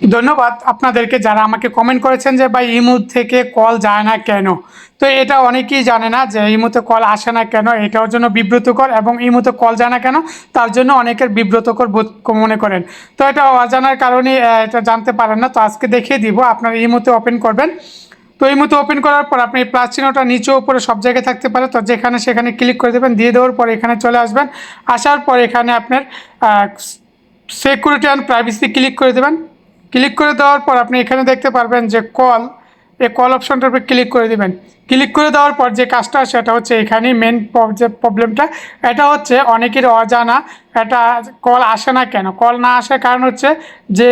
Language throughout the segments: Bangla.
ধন্যবাদ আপনাদেরকে যারা আমাকে কমেন্ট করেছেন যে ভাই ইমু থেকে কল যায় না কেন? তো এটা অনেকেই জানে না যে ইমুতে কল আসে না কেন এটার জন্য বিব্রতকর এবং ইমুতে কল যায় না কেন, তার জন্য অনেকের বিব্রতকর বোধ মনে করেন। তো এটা অজানার কারণে এটা জানতে পারেন না, তো আজকে দেখিয়ে দিব, আপনার ইমুতে ওপেন করবেন। তো এই মতো ওপেন করার পর আপনি প্লাস চিহ্নটা নিচে উপরে সব জায়গায় থাকতে পারে, তো যেখানে সেখানে ক্লিক করে দেবেন, দিয়ে দেওয়ার পর এখানে চলে আসবেন। আসার পর এখানে আপনার সিকিউরিটি অ্যান্ড প্রাইভেসি ক্লিক করে দেবেন। ক্লিক করে দেওয়ার পর আপনি এখানে দেখতে পারবেন যে কল এই কল অপশনটার উপর ক্লিক করে দিবেন। ক্লিক করে দেওয়ার পর যে কাজটা, সেটা হচ্ছে এখানেই মেন যে প্রবলেমটা এটা হচ্ছে অনেকের অজানা, এটা কল আসে না কেন? কল না আসার কারণ হচ্ছে যে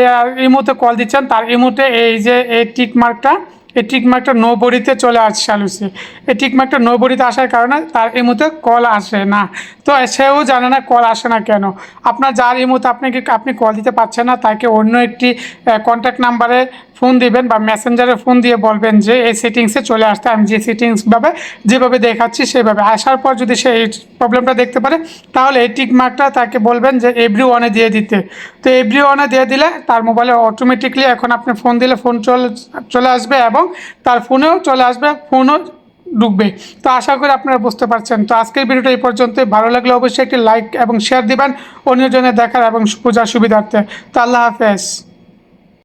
ইমোতে কল দিচ্ছেন, তার ইমোতে এই যে, এই টিক মার্কটা এই টিকমার্কটা নৌবড়িতে চলে আসছে, আলুসি। এই টিকমার্কটা নৌবড়িতে আসার কারণে তার এই মুহূর্তে কল আসে না। তো সেও জানে না কল আসে না কেন। আপনার যার এই মুহূর্তে আপনাকে আপনি কল দিতে পারছেন না, তাকে অন্য একটি কন্ট্যাক্ট নাম্বারে ফোন দিবেন বা মেসেঞ্জারে ফোন দিয়ে বলবেন যে এই সেটিংসে চলে আসতে, আমি যে সেটিংসভাবে যেভাবে দেখাচ্ছি সেভাবে। আসার পর যদি সে এই প্রবলেমটা দেখতে পারে, তাহলে এই টিক মার্কটা তাকে বলবেন যে এভরি ওয়ানে দিয়ে দিতে। তো এভরি ওয়ানে দিয়ে দিলে তার মোবাইলে অটোমেটিকলি এখন আপনি ফোন দিলে ফোন চলে চলে আসবে এবং তার ফোনেও চলে আসবে ফোনও ঢুকবে। তো আশা করি আপনারা বুঝতে পারছেন। তো আজকের ভিডিওটা এই পর্যন্তই। ভালো লাগলে অবশ্যই একটি লাইক এবং শেয়ার দিবেন অন্যজনের দেখার এবং পূজার সুবিধার্থে। তো আল্লাহ হাফেজ।